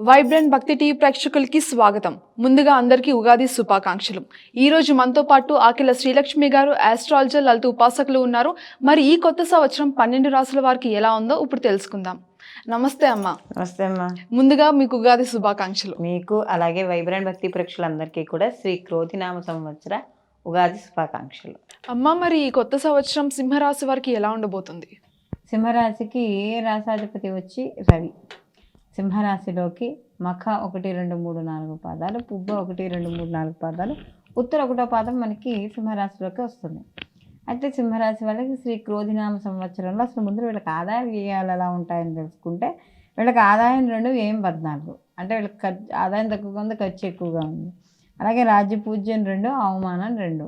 Vibrant భక్తి TV ప్రేక్షకులకి స్వాగతం. ముందుగా అందరికీ ఉగాది శుభాకాంక్షలు. ఈ రోజు మనతో పాటు ఆకిల శ్రీలక్ష్మి గారు ఆస్ట్రాలజర్ లలిత ఉపాసకులు ఉన్నారు. మరి ఈ కొత్త సంవత్సరం పన్నెండు రాసుల వారికి ఎలా ఉందో ఇప్పుడు తెలుసుకుందాం. నమస్తే అమ్మ. నమస్తే అమ్మా. ముందుగా మీకు ఉగాది శుభాకాంక్షలు. మీకు అలాగే వైబ్రెంట్ భక్తి ప్రేక్షకులందరికీ కూడా శ్రీ క్రోధినామ సంవత్సర ఉగాది శుభాకాంక్షలు. అమ్మ మరి ఈ కొత్త సంవత్సరం సింహరాశి వారికి ఎలా ఉండబోతుంది? సింహరాశికి రాసాధిపతి వచ్చి రవి? సింహరాశిలోకి మఖ ఒకటి రెండు మూడు నాలుగు పాదాలు పుబ్బ ఒకటి రెండు మూడు నాలుగు పాదాలు. ఉత్తర ఒకటో పాదం మనకి సింహరాశిలోకి వస్తుంది. అయితే సింహరాశి వాళ్ళకి శ్రీ క్రోధినామ సంవత్సరంలో అసలు ముందు వీళ్ళకి ఆదాయ వ్యయాలు ఎలా ఉంటాయని తెలుసుకుంటే వీళ్ళకి ఆదాయం రెండు వ్యయం పద్నాలుగు. అంటే వీళ్ళకి ఖర్చు ఆదాయం తక్కువగా ఉంది ఖర్చు ఎక్కువగా ఉంది. అలాగే రాజ్య పూజ్యం రెండు అవమానం రెండు.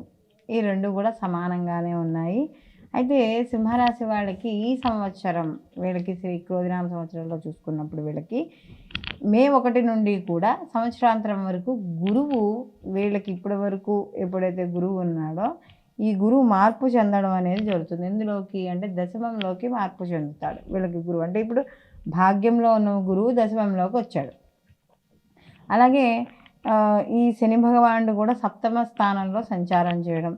ఈ రెండు కూడా సమానంగానే ఉన్నాయి. అయితే సింహరాశి వాళ్ళకి ఈ సంవత్సరం వీళ్ళకి శ్రీ క్రోధినామ సంవత్సరంలో చూసుకున్నప్పుడు వీళ్ళకి మే ఒకటి నుండి కూడా సంవత్సరాంతరం వరకు గురువు వీళ్ళకి ఇప్పటి వరకు ఎప్పుడైతే గురువు ఉన్నాడో ఈ గురువు మార్పు చెందడం అనేది జరుగుతుంది. ఇందులోకి అంటే దశమంలోకి మార్పు చెందుతాడు వీళ్ళకి గురువు. అంటే ఇప్పుడు భాగ్యంలో ఉన్న గురువు దశమంలోకి వచ్చాడు. అలాగే ఈ శని భగవానుడు కూడా సప్తమ స్థానంలో సంచారం చేయడం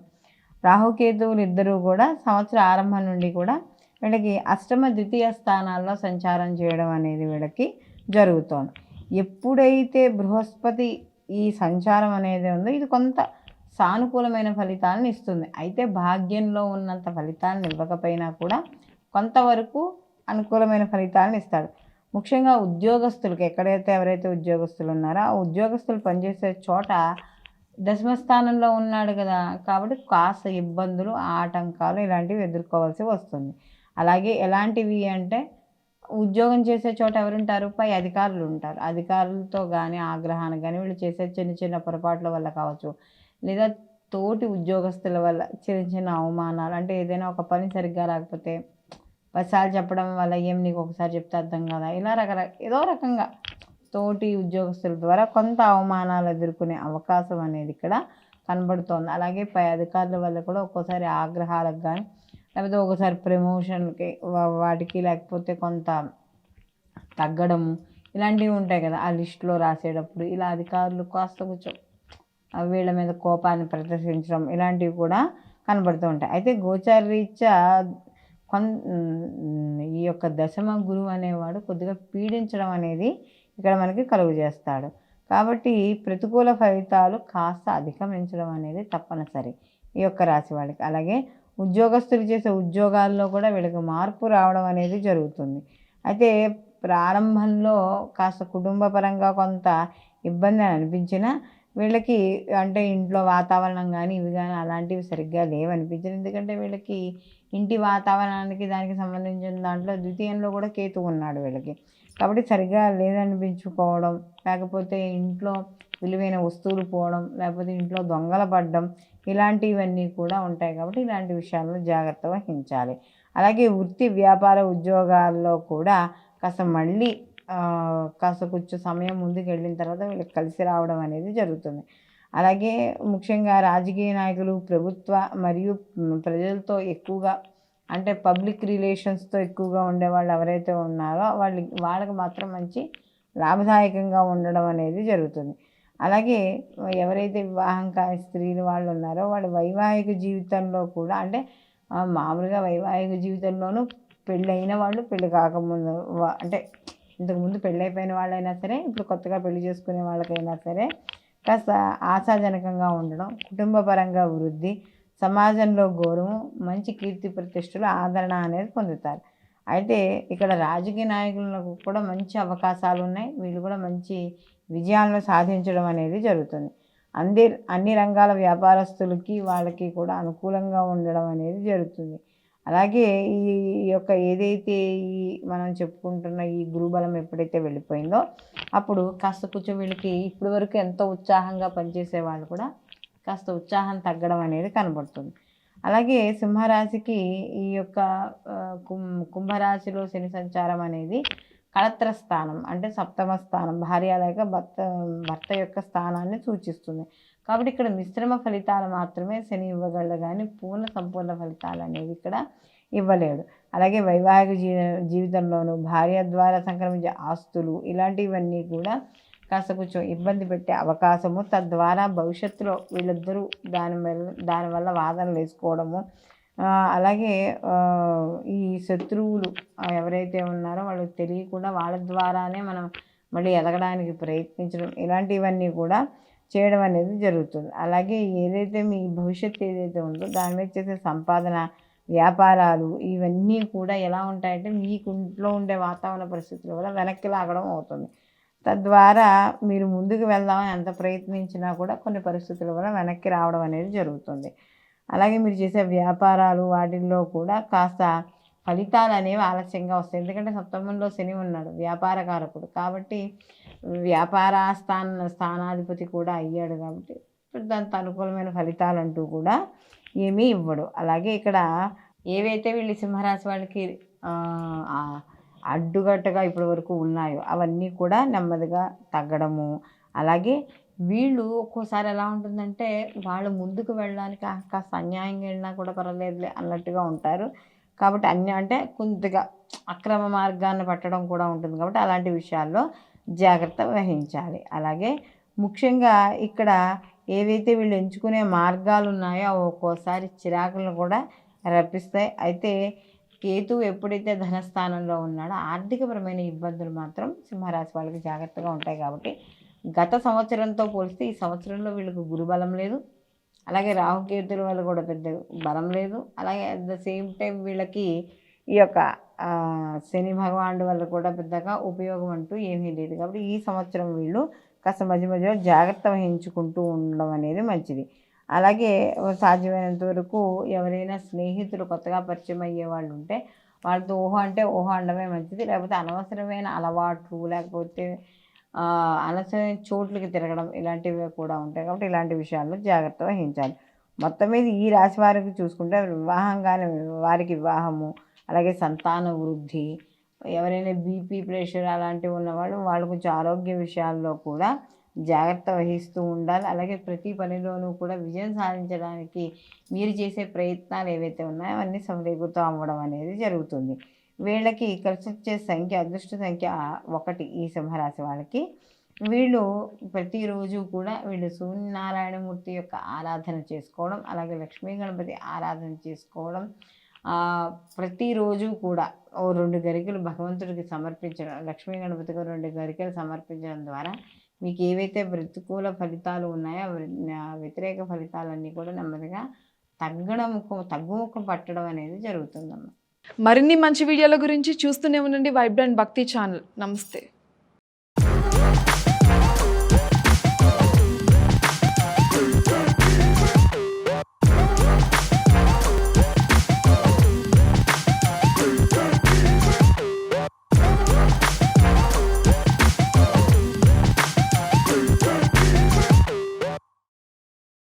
రాహుకేతువులు ఇద్దరూ కూడా సంవత్సర ఆరంభం నుండి కూడా వీళ్ళకి అష్టమ ద్వితీయ స్థానాల్లో సంచారం చేయడం అనేది వీళ్ళకి జరుగుతోంది. ఎప్పుడైతే బృహస్పతి ఈ సంచారం అనేది ఉందో ఇది కొంత సానుకూలమైన ఫలితాలను ఇస్తుంది. అయితే భాగ్యంలో ఉన్నంత ఫలితాలను ఇవ్వకపోయినా కూడా కొంతవరకు అనుకూలమైన ఫలితాలను ఇస్తాడు. ముఖ్యంగా ఉద్యోగస్తులకు ఎక్కడైతే ఎవరైతే ఉద్యోగస్తులు ఉన్నారో ఆ ఉద్యోగస్తులు పనిచేసే చోట దశమ స్థానంలో ఉన్నాడు కదా కాబట్టి కాస్త ఇబ్బందులు ఆటంకాలు ఇలాంటివి ఎదుర్కోవాల్సి వస్తుంది. అలాగే ఎలాంటివి అంటే ఉద్యోగం చేసే చోట ఎవరుంటారు? పై అధికారులు ఉంటారు. అధికారులతో కానీ ఆగ్రహాన్ని కానీ వీళ్ళు చేసే చిన్న చిన్న పొరపాట్ల వల్ల కావచ్చు లేదా తోటి ఉద్యోగస్తుల వల్ల చిన్న చిన్న అవమానాలు అంటే ఏదైనా ఒక పని సరిగ్గా రాకపోతే పదిసార్లు చెప్పడం వల్ల ఏం నీకు ఒకసారి చెప్తే అర్థం కదా? ఇలా రకరకాల ఏదో రకంగా తోటి ఉద్యోగస్తుల ద్వారా కొంత అవమానాలు ఎదుర్కొనే అవకాశం అనేది ఇక్కడ కనబడుతోంది. అలాగే పై అధికారుల వల్ల కూడా ఒక్కోసారి ఆగ్రహాలకు కానీ లేకపోతే ఒకసారి ప్రమోషన్కి వాటికి లేకపోతే కొంత తగ్గడము ఇలాంటివి ఉంటాయి కదా. ఆ లిస్టులో రాసేటప్పుడు ఇలా అధికారులు కాస్త కొంచెం ఆ వీళ్ళ మీద కోపాన్ని ప్రదర్శించడం ఇలాంటివి కూడా కనబడుతూ ఉంటాయి. అయితే గోచారీత్యా కొన్ ఈ యొక్క దశమ గురువు అనేవాడు కొద్దిగా పీడించడం అనేది ఇక్కడ మనకి కలుగు చేస్తాడు. కాబట్టి ప్రతికూల ఫలితాలు కాస్త అధిగమించడం అనేది తప్పనిసరి ఈ యొక్క రాశి వాళ్ళకి. అలాగే ఉద్యోగస్తులు చేసే ఉద్యోగాల్లో కూడా వీళ్ళకి మార్పు రావడం అనేది జరుగుతుంది. అయితే ప్రారంభంలో కాస్త కుటుంబపరంగా కొంత ఇబ్బంది అని అనిపించినా వీళ్ళకి అంటే ఇంట్లో వాతావరణం కానీ ఇవి కానీ అలాంటివి సరిగ్గా లేవనిపించింది. ఎందుకంటే వీళ్ళకి ఇంటి వాతావరణానికి దానికి సంబంధించిన దాంట్లో ద్వితీయంలో కూడా కేతు ఉన్నాడు వీళ్ళకి. కాబట్టి సరిగ్గా లేదనిపించుకోవడం లేకపోతే ఇంట్లో విలువైన వస్తువులు పోవడం లేకపోతే ఇంట్లో దొంగల పడడం ఇలాంటివన్నీ కూడా ఉంటాయి కాబట్టి ఇలాంటి విషయాల్లో జాగ్రత్త వహించాలి. అలాగే వృత్తి వ్యాపార ఉద్యోగాల్లో కూడా కాస్త మళ్ళీ కాస్త కొంచెం సమయం ముందుకు వెళ్ళిన తర్వాత వీళ్ళకి కలిసి రావడం అనేది జరుగుతుంది. అలాగే ముఖ్యంగా రాజకీయ నాయకులు ప్రభుత్వ మరియు ప్రజలతో ఎక్కువగా అంటే పబ్లిక్ రిలేషన్స్తో ఎక్కువగా ఉండే వాళ్ళు ఎవరైతే ఉన్నారో వాళ్ళకి వాళ్ళకి మాత్రం మంచి లాభదాయకంగా ఉండడం అనేది జరుగుతుంది. అలాగే ఎవరైతే వివాహం కాని స్త్రీలు వాళ్ళు ఉన్నారో వాళ్ళ వైవాహిక జీవితంలో కూడా అంటే మామూలుగా వైవాహిక జీవితంలోనూ పెళ్ళైన వాళ్ళు పెళ్ళి కాకముందు అంటే ఇంతకుముందు పెళ్ళైపోయిన వాళ్ళైనా సరే ఇప్పుడు కొత్తగా పెళ్ళి చేసుకునే వాళ్ళకైనా సరే కాస్త ఆశాజనకంగా ఉండడం కుటుంబపరంగా వృద్ధి సమాజంలో గౌరవం మంచి కీర్తి ప్రతిష్టలు ఆదరణ అనేది పొందుతారు. అయితే ఇక్కడ రాజకీయ నాయకులకు కూడా మంచి అవకాశాలు ఉన్నాయి. వీళ్ళు కూడా మంచి విజయాలను సాధించడం అనేది జరుగుతుంది. అందే అన్ని రంగాల వ్యాపారస్తులకి వాళ్ళకి కూడా అనుకూలంగా ఉండడం అనేది జరుగుతుంది. అలాగే ఈ ఈ యొక్క ఏదైతే ఈ మనం చెప్పుకుంటున్న ఈ గురుబలం ఎప్పుడైతే వెళ్ళిపోయిందో అప్పుడు కాస్త కొంచెం వీళ్ళకి ఇప్పటి వరకు ఎంతో ఉత్సాహంగా పనిచేసే వాళ్ళు కూడా కాస్త ఉత్సాహం తగ్గడం అనేది కనబడుతుంది. అలాగే సింహరాశికి ఈ యొక్క కుం కుంభరాశిలో శని సంచారం అనేది కళత్ర స్థానం అంటే సప్తమ స్థానం భార్య లేక భర్త భర్త యొక్క స్థానాన్ని సూచిస్తుంది. కాబట్టి ఇక్కడ మిశ్రమ ఫలితాలు మాత్రమే శని ఇవ్వగలడు కానీ పూర్ణ సంపూర్ణ ఫలితాలు అనేవి ఇక్కడ ఇవ్వలేడు అలాగే వైవాహిక జీ జీవితంలోనూ భార్య ద్వారా సంక్రమించే ఆస్తులు ఇలాంటివన్నీ కూడా కాస్త కొంచెం ఇబ్బంది పెట్టే అవకాశము. తద్వారా భవిష్యత్తులో వీళ్ళిద్దరూ దాని వల్ల దానివల్ల వాదనలు వేసుకోవడము. అలాగే ఈ శత్రువులు ఎవరైతే ఉన్నారో వాళ్ళకి తెలియకుండా వాళ్ళ ద్వారానే మనం మళ్ళీ ఎదగడానికి ప్రయత్నించడం. ఇలాంటివన్నీ కూడా చేయడం అనేది జరుగుతుంది. అలాగే ఏదైతే మీ భవిష్యత్తు ఏదైతే ఉందో దాని మీద చేసే సంపాదన వ్యాపారాలు ఇవన్నీ కూడా ఎలా ఉంటాయంటే మీకు ఇంట్లో ఉండే వాతావరణ పరిస్థితుల వల్ల వెనక్కి లాగడం అవుతుంది. తద్వారా మీరు ముందుకు వెళ్దామని ఎంత ప్రయత్నించినా కూడా కొన్ని పరిస్థితుల వల్ల వెనక్కి రావడం అనేది జరుగుతుంది. అలాగే మీరు చేసే వ్యాపారాలు వాటిల్లో కూడా కాస్త ఫలితాలు అనేవి ఆలస్యంగా వస్తాయి. ఎందుకంటే సప్తమంలో శని ఉన్నాడు వ్యాపారకారకుడు కాబట్టి వ్యాపార స్థాన స్థానాధిపతి కూడా అయ్యాడు కాబట్టి దానికి అనుకూలమైన ఫలితాలు అంటూ కూడా ఏమీ ఇవ్వడు. అలాగే ఇక్కడ ఏవైతే వీళ్ళు సింహరాశి వాళ్ళకి అడ్డుగట్టగా ఇప్పటి వరకు ఉన్నాయో అవన్నీ కూడా నెమ్మదిగా తగ్గడము. అలాగే వీళ్ళు ఒక్కోసారి ఎలా ఉంటుందంటే వాళ్ళు ముందుకు వెళ్ళడానికి కాస్త అన్యాయంగా వెళ్ళినా కూడా పర్వాలేదులే అన్నట్టుగా ఉంటారు. కాబట్టి అన్య అంటే కొద్దిగా అక్రమ మార్గాన్ని పట్టడం కూడా ఉంటుంది కాబట్టి అలాంటి విషయాల్లో జాగ్రత్త వహించాలి. అలాగే ముఖ్యంగా ఇక్కడ ఏవైతే వీళ్ళు ఎంచుకునే మార్గాలు ఉన్నాయో అవి ఒక్కోసారి చిరాకులను కూడా రప్పిస్తాయి. అయితే కేతు ఎప్పుడైతే ధనస్థానంలో ఉన్నాడో ఆర్థికపరమైన ఇబ్బందులు మాత్రం సింహరాశి వాళ్ళకి జాగ్రత్తగా ఉంటాయి కాబట్టి గత సంవత్సరంతో పోలిస్తే ఈ సంవత్సరంలో వీళ్ళకు గురుబలం లేదు. అలాగే రాహుకేతుల వల్ల కూడా పెద్ద బలం లేదు. అలాగే అట్ ద సేమ్ టైం వీళ్ళకి ఈ యొక్క శని భగవానుడు వల్ల కూడా పెద్దగా ఉపయోగం అంటూ ఏమీ లేదు. కాబట్టి ఈ సంవత్సరం వీళ్ళు కాస్త మధ్య మధ్యలో జాగ్రత్త వహించుకుంటూ ఉండడం అనేది మంచిది. అలాగే సాధ్యమైనంత వరకు ఎవరైనా స్నేహితులు కొత్తగా పరిచయం అయ్యే వాళ్ళు ఉంటే వాళ్ళతో ఊహ అంటే ఊహ అండమే మంచిది. లేకపోతే అనవసరమైన అలవాట్లు లేకపోతే అనవసరమైన చోట్లకి తిరగడం ఇలాంటివి కూడా ఉంటాయి. కాబట్టి ఇలాంటి విషయాల్లో జాగ్రత్త వహించాలి. మొత్తం మీద ఈ రాశి వారికి చూసుకుంటే వివాహంగానే వారికి వివాహము అలాగే సంతాన వృద్ధి ఎవరైనా బీపీ ప్రెషర్ అలాంటివి ఉన్నవాళ్ళు వాళ్ళు కొంచెం ఆరోగ్య విషయాల్లో కూడా జాగ్రత్త వహిస్తూ ఉండాలి. అలాగే ప్రతి పనిలోనూ కూడా విజయం సాధించడానికి మీరు చేసే ప్రయత్నాలు ఏవైతే ఉన్నాయో అవన్నీ సమరేగుతూ అవ్వడం అనేది జరుగుతుంది. వీళ్ళకి కలిసి వచ్చే సంఖ్య అదృష్ట సంఖ్య ఒకటి ఈ సింహరాశి వాళ్ళకి. వీళ్ళు ప్రతిరోజు కూడా వీళ్ళు సూర్యనారాయణమూర్తి యొక్క ఆరాధన చేసుకోవడం అలాగే లక్ష్మీ గణపతి ఆరాధన చేసుకోవడం ప్రతిరోజు కూడా ఓ రెండు గరికలు భగవంతుడికి సమర్పించడం లక్ష్మీ గణపతికి రెండు గరికలు సమర్పించడం ద్వారా మీకు ఏవైతే ప్రతికూల ఫలితాలు ఉన్నాయో వ్యతిరేక ఫలితాలన్నీ కూడా నెమ్మదిగా తగ్గడం తగ్గుముఖం పట్టడం అనేది జరుగుతుందమ్మా. మరిన్ని మంచి వీడియోల గురించి చూస్తూనే ఉండండి వైబ్రెంట్ భక్తి ఛానల్. నమస్తే.